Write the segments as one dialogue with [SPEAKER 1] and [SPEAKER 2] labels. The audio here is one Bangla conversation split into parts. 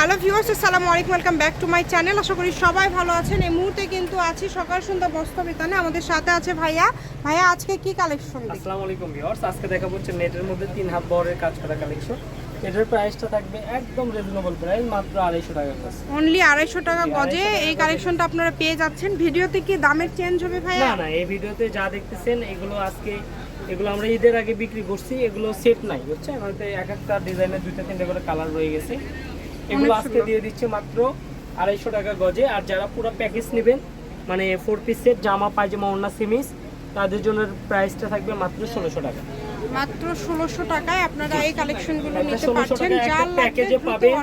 [SPEAKER 1] হ্যালো ভিউয়ার্স আসসালামু আলাইকুম welcome back to my channel. আশা করি সবাই ভালো আছেন। এই মুহূর্তে কিন্তু আছি সকাল সন্ধ্যা বস্ত্র বিতানে আমাদের সাথে আছে ভাইয়া। ভাইয়া আজকে কি কালেকশন
[SPEAKER 2] আসসালামু আলাইকুম ভিউয়ার্স আজকে দেখাবো হচ্ছে নেটের মধ্যে তিন হাত বরের কাজ করা কালেকশন এটার প্রাইসটা থাকবে একদম রিজনেবল প্রাইস মাত্র আড়াইশো টাকা কাছে
[SPEAKER 1] অনলি আড়াইশো টাকা গজে এই কালেকশনটা আপনারা পেয়ে যাচ্ছেন। ভিডিওতে কি দামের চেঞ্জ হবে ভাইয়া?
[SPEAKER 2] না না এই ভিডিওতে যা দেখতেছেন এগুলো আজকে এগুলো আমরা ঈদের আগে বিক্রি করছি এগুলো সেট নাই বুঝছেন? হয়তো এক একটা ডিজাইনের দুইটা তিনটা করে কালার রয়ে গেছে। এগুলো আজকে দিয়ে দিচ্ছে মাত্র আড়াইশো টাকা গজে। আর যারা পুরো প্যাকেজ নেবেন মানে ফোর পিস সেট জামা পায়জামা ওড়না সিমিস তাদের জন্য প্রাইসটা থাকবে মাত্র ষোলোশো টাকা।
[SPEAKER 1] মাত্র ষোলোশো টাকায় আপনারা এই কালেকশনগুলো নিতে পারছেন। যা
[SPEAKER 2] প্যাকেজে পাবেন।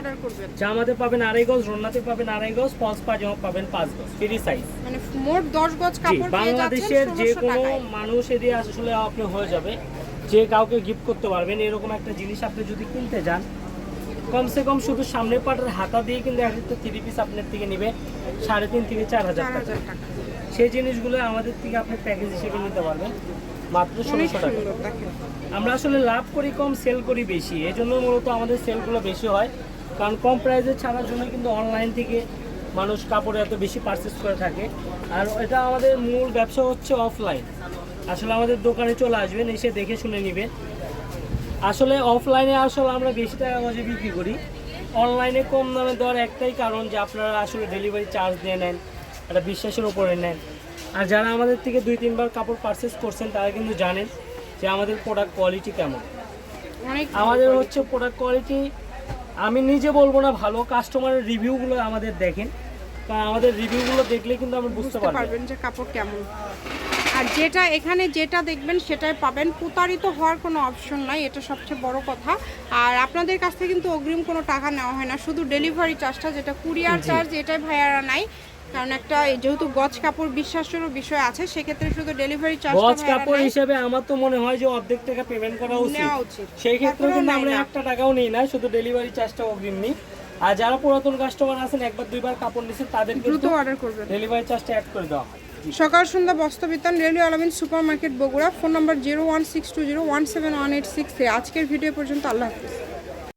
[SPEAKER 2] জামাতে পাবেন আড়াই গজ রোনাতে পাবেন আড়াই গজ ফলস পায়জামা পাবেন পাঁচ গজ ফ্রি সাইজ
[SPEAKER 1] মানে মোট দশ গজ কাপড়
[SPEAKER 2] বাংলাদেশের যে কোনো মানুষ এদিকে আসলে আপনি হয়ে যাবে। যে কাউকে গিফট করতে পারবেন এরকম একটা জিনিস আপনি যদি কিনতে যান কমসে কম শুধু সামনের পাটের হাতা দিয়ে কিন্তু একটা থ্রি পিস আপনার থেকে নেবে সাড়ে তিন থেকে চার হাজার
[SPEAKER 1] চার
[SPEAKER 2] টাকা। সেই জিনিসগুলো আমাদের থেকে আপনি প্যাকেজ হিসেবে নিতে পারবেন। মাত্র ষোলোশো টাকা। আমরা আসলে লাভ করি কম সেল করি বেশি। এই জন্য মূলত আমাদের সেলগুলো বেশি হয়। কারণ কম প্রাইসে ছাড়ার জন্য কিন্তু অনলাইন থেকে মানুষ কাপড় এত বেশি পারচেস করে থাকে। আর এটা আমাদের মূল ব্যবসা হচ্ছে অফলাইন আসলে আমাদের দোকানে চলে আসবেন এসে দেখে শুনে নেবেন। আসলে অফলাইনে আসলে আমরা বেশি টাকা গজে বিক্রি করি। অনলাইনে কম দামে দেওয়ার একটাই কারণ যে আপনারা আসলে ডেলিভারি চার্জ দিয়ে নেন একটা বিশ্বাসের উপরে নেন। আর যারা আমাদের থেকে দুই তিনবার কাপড় পারচেস করছেন তারা কিন্তু জানেন যে আমাদের প্রোডাক্ট কোয়ালিটি কেমন। আমাদের হচ্ছে প্রোডাক্ট কোয়ালিটি আমি নিজে বলব না ভালো কাস্টমারের রিভিউগুলো আমাদের দেখেন। আমাদের রিভিউগুলো দেখলে কিন্তু আমরা বুঝতে
[SPEAKER 1] পারবেন যে কাপড় কেমন। আর যেটা এখানে যেটা দেখবেন সেটাই পাবেন। প্রতারিত হওয়ার কোনো অপশন নাই এটা সবচেয়ে বড় কথা। আর আপনাদের কাছ থেকে কিন্তু অগ্রিম কোনো টাকা নেওয়া হয় না শুধু ডেলিভারি চার্জটা যেটা কুরিয়ার চার্জ এটাই ভাইয়ারা নাই কারণ একটা যেহেতু গজ কাপড় বিশ্বাসেরও বিষয় আছে সেক্ষেত্রে শুধু ডেলিভারি
[SPEAKER 2] গজ কাপড় হিসেবে আমার তো মনে হয় যে অর্ধেক টাকা পেমেন্ট করা উচিত। সেই ক্ষেত্রে কিন্তু আমরা একটা টাকাও নিই না শুধু ডেলিভারি চার্জটা অগ্রিম নিই। আর যারা পুরাতন কাস্টমার আছেন একবার দুইবার কাপড় নিছেন তাদের
[SPEAKER 1] দ্রুত অর্ডার করবেন।
[SPEAKER 2] ডেলিভারি চার্জটা অ্যাড করে দেওয়া হয়।
[SPEAKER 1] Sakal Sandhya Bastra Bitan railway Almin super market Bogura phone number zero one six two zero one seven one eight six আজকের ভিডিও পর্যন্ত আল্লাহ হাফিজ।